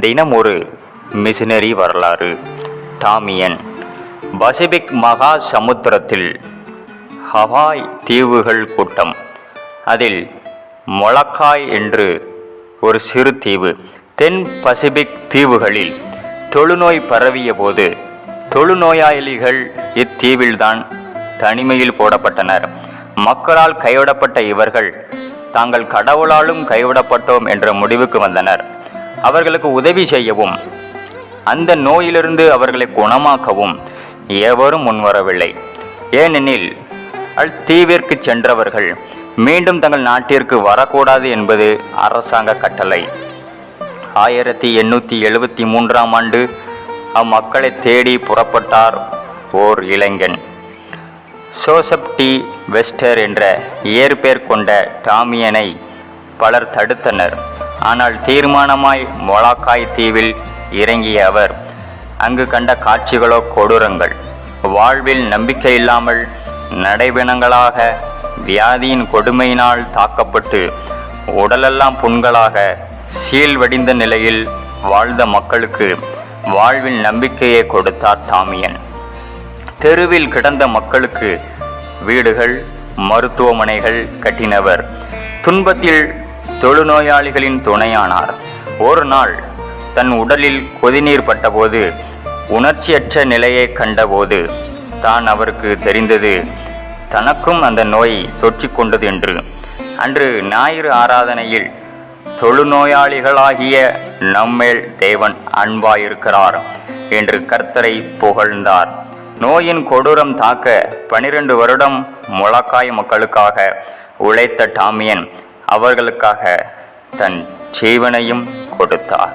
தினம் ஒரு மிஷினரி வரலாறு. டாமியன். பசிபிக் மகா சமுத்திரத்தில் ஹவாய் தீவுகள் கூட்டம். அதில் மொளக்காய் என்று ஒரு சிறு தீவு. தென் பசிபிக் தீவுகளில் தொழுநோய் பரவிய போது தொழுநோயாளிகள் இத்தீவில்தான் தனிமையில் போடப்பட்டனர். மக்களால் கைவிடப்பட்ட இவர்கள் தாங்கள் கடவுளாலும் கைவிடப்பட்டோம் என்ற முடிவுக்கு வந்தனர். அவர்களுக்கு உதவி செய்யவும் அந்த நோயிலிருந்து அவர்களை குணமாக்கவும் எவரும் முன்வரவில்லை. ஏனெனில் அல் தீவிற்கு சென்றவர்கள் மீண்டும் தங்கள் நாட்டிற்கு வரக்கூடாது என்பது அரசாங்க கட்டளை. ஆயிரத்தி எண்ணூற்றி எழுபத்தி மூன்றாம் ஆண்டு அம்மக்களை தேடி புறப்பட்டார் ஓர் இளைஞன். சோசப் டி. வெஸ்டர் என்ற இயற்பெயர் கொண்ட டாமியனை பலர் தடுத்தனர். ஆனால் தீர்மானமாய் மொளாக்காய் தீவில் இறங்கிய அவர் அங்கு கண்ட காட்சிகளோ கொடூரங்கள். வாழ்வில் நம்பிக்கை இல்லாமல் நடைபிணங்களாக வியாதியின் கொடுமையினால் தாக்கப்பட்டு உடலெல்லாம் புண்களாக சீழ்வடிந்த நிலையில் வாழ்ந்த மக்களுக்கு வாழ்வில் நம்பிக்கையை கொடுத்தார் தாமியன். தெருவில் கிடந்த மக்களுக்கு வீடுகள் மருத்துவமனைகள் கட்டினவர். துன்பத்தில் தொழுநோயாளிகளின் துணையானார். ஒரு நாள் தன் உடலில் கொதிநீர் பட்டபோது உணர்ச்சியற்ற நிலையை கண்டபோது தான் அவருக்கு தெரிந்தது தனக்கும் அந்த நோய் தொற்றிக் கொண்டது என்று. அன்று ஞாயிறு ஆராதனையில் தொழுநோயாளிகளாகிய நம்மேல் தேவன் அன்பாயிருக்கிறார் என்று கர்த்தரை புகழ்ந்தார். நோயின் கொடூரம் தாக்க பனிரெண்டு வருடம் முழக்காய் மக்களுக்காக உழைத்த டாமியன் அவர்களுக்காக தன் ஜீவனையும் கொடுத்தார்.